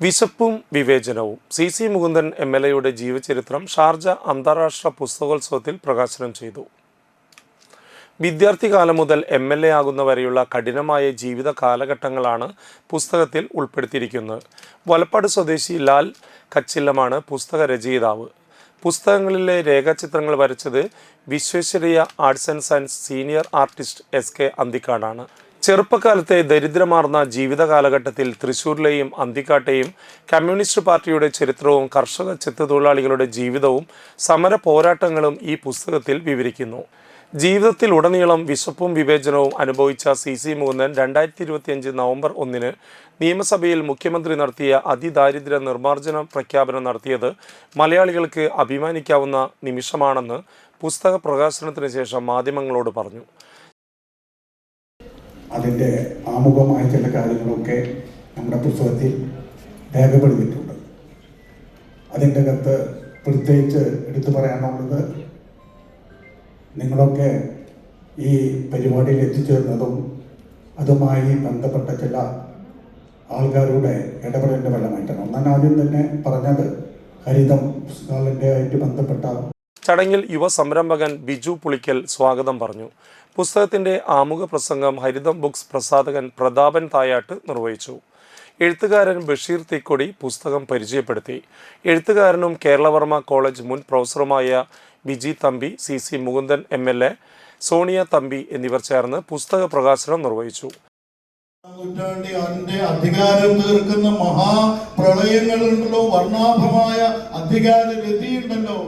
വിശപ്പും വിവേചനവും. C. C. Mukundan M. L. എയുടെ ജീവചരിത്രം ഷാർജ അന്താരാഷ്ട്ര പുസ്തകോത്സവത്തിൽ പ്രകാശനം ചെയ്തു. വിദ്യാർത്ഥി കാലം മുതൽ എം. എൽ. എ. ആകുന്നവരെയുള്ള കഠിനമായ ജീവിത കാലഘട്ടങ്ങളാണ് പുസ്തകത്തിൽ ഉൾപ്പെടുത്തിയിരിക്കുന്നത്. വലപ്പാട് സ്വദേശി ലാൽ കച്ചില്ലമാണ് പുസ്തക രചയിതാവ്. പുസ്തകങ്ങളിലെ രേഖാചിത്രങ്ങൾ വരച്ചത് Visvesvaraya arts and science senior artist S. K. അന്തിക്കാടാണ്. ചെറുപ്പകാലത്തെ ദരിദ്രമാർന്ന ജീവിത കാലഘട്ടത്തിൽ തൃശൂരിലെയും അന്തിക്കാട്ടെയും കമ്മ്യൂണിസ്റ്റ് പാർട്ടിയുടെ ചരിത്രവും കർഷക ചെത്തുതൊഴിലാളികളുടെ ജീവിതവും സമര പോരാട്ടങ്ങളും ഈ പുസ്തകത്തിൽ വിവരിക്കുന്നു. ജീവിതത്തിൽ ഉടനീളം വിശപ്പും വിവേചനവും അനുഭവിച്ച സി സി മുകുന്ദൻ രണ്ടായിരത്തി ഇരുപത്തിയഞ്ച് നവംബർ ഒന്നിന് നിയമസഭയിൽ മുഖ്യമന്ത്രി നടത്തിയ അതിദാരിദ്ര്യ നിർമ്മാർജന പ്രഖ്യാപനം നടത്തിയത് മലയാളികൾക്ക് അഭിമാനിക്കാവുന്ന നിമിഷമാണെന്ന് പുസ്തക പ്രകാശനത്തിന് ശേഷം മാധ്യമങ്ങളോട് പറഞ്ഞു. അതിന്റെ ആമുഖമായ ചില കാര്യങ്ങളൊക്കെ നമ്മുടെ പുസ്തകത്തിൽ രേഖപ്പെടുത്തിയിട്ടുണ്ട്. അതിന്റെ അകത്ത് പ്രത്യേകിച്ച് എടുത്തു പറയാനുള്ളത് നിങ്ങളൊക്കെ ഈ പരിപാടിയിൽ എത്തിച്ചേർന്നതും അതുമായി ബന്ധപ്പെട്ട ചില ആൾക്കാരുടെ ഇടപെടലിന്റെ ഫലമായിട്ടാണ്. ഒന്നാം ആദ്യം തന്നെ പറഞ്ഞത് ഹരിതം പുസ്തകങ്ങളുടെ ആയിട്ട് ബന്ധപ്പെട്ട ചടങ്ങിൽ യുവ സംരംഭകൻ ബിജു പുളിക്കൽ സ്വാഗതം പറഞ്ഞു. പുസ്തകത്തിന്റെ ആമുഖ പ്രസംഗം ഹരിതം ബുക്സ് പ്രസാധകൻ പ്രതാപൻ തായാട്ട് നിർവഹിച്ചു. എഴുത്തുകാരൻ ബഷീർ തിക്കൊടി പുസ്തകം പരിചയപ്പെടുത്തി. എഴുത്തുകാരനും കേരളവർമ്മ കോളേജ് മുൻ പ്രൊഫസറുമായ Biji Thampi C C Mukundan M L A Sonia Thampi എന്നിവർ ചേർന്ന് പുസ്തക പ്രകാശനം നിർവഹിച്ചു. നൂറ്റാണ്ടി അതിന്റെ അധികാരം തീർക്കുന്ന മഹാപ്രളയങ്ങളുണ്ടല്ലോ വർണാഭമായ അധികാര രതിയുണ്ടല്ലോ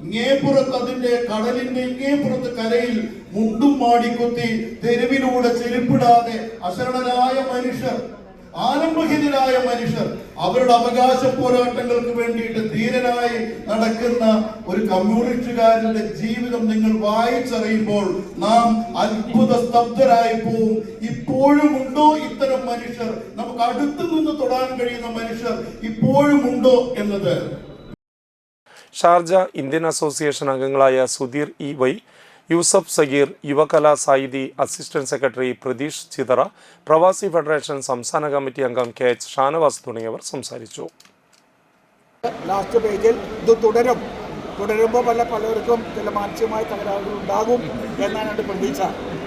ഇങ്ങേപ്പുറത്ത് അതിന്റെ കടലിന്റെ ഇങ്ങേപ്പുറത്ത് കരയിൽ മുണ്ടും മാടിക്കുത്തി തെരുവിലൂടെ ചെരുപ്പിടാതെ അശരണരായ മനുഷ്യർ ആരംഭഹിതരായ മനുഷ്യർ അവരുടെ അവകാശ പോരാട്ടങ്ങൾക്ക് വേണ്ടിയിട്ട് ധീരനായി നടക്കുന്ന ഒരു കമ്മ്യൂണിസ്റ്റുകാരന്റെ ജീവിതം നിങ്ങൾ വായിച്ചറിയുമ്പോൾ നാം അത്ഭുത സ്തബ്ധരായി പോവും. ഇപ്പോഴും ഉണ്ടോ ഇത്തരം മനുഷ്യർ? നമുക്ക് അടുത്തു നിന്ന് തൊടാൻ കഴിയുന്ന മനുഷ്യർ ഇപ്പോഴും ഉണ്ടോ എന്നത് ഷാർജ ഇന്ത്യൻ അസോസിയേഷൻ അംഗങ്ങളായ Sudheer E Y Yusuf Sageer Yuvakala Sahithi assistant secretary Pratheesh Chithara Pravasi federation സംസ്ഥാന കമ്മിറ്റി അംഗം കെ എച്ച് ഷാനവാസ് തുടങ്ങിയവർ സംസാരിച്ചു. ലാസ്റ്റ് പേജിൽ ഇത് തുടരും. തുടരുമ്പോൾ പല പലർക്കും ചില മാനസികമായ തകരാറുകൾ ഉണ്ടാകും എന്നാണ് എന്റെ പ്രതീക്ഷ.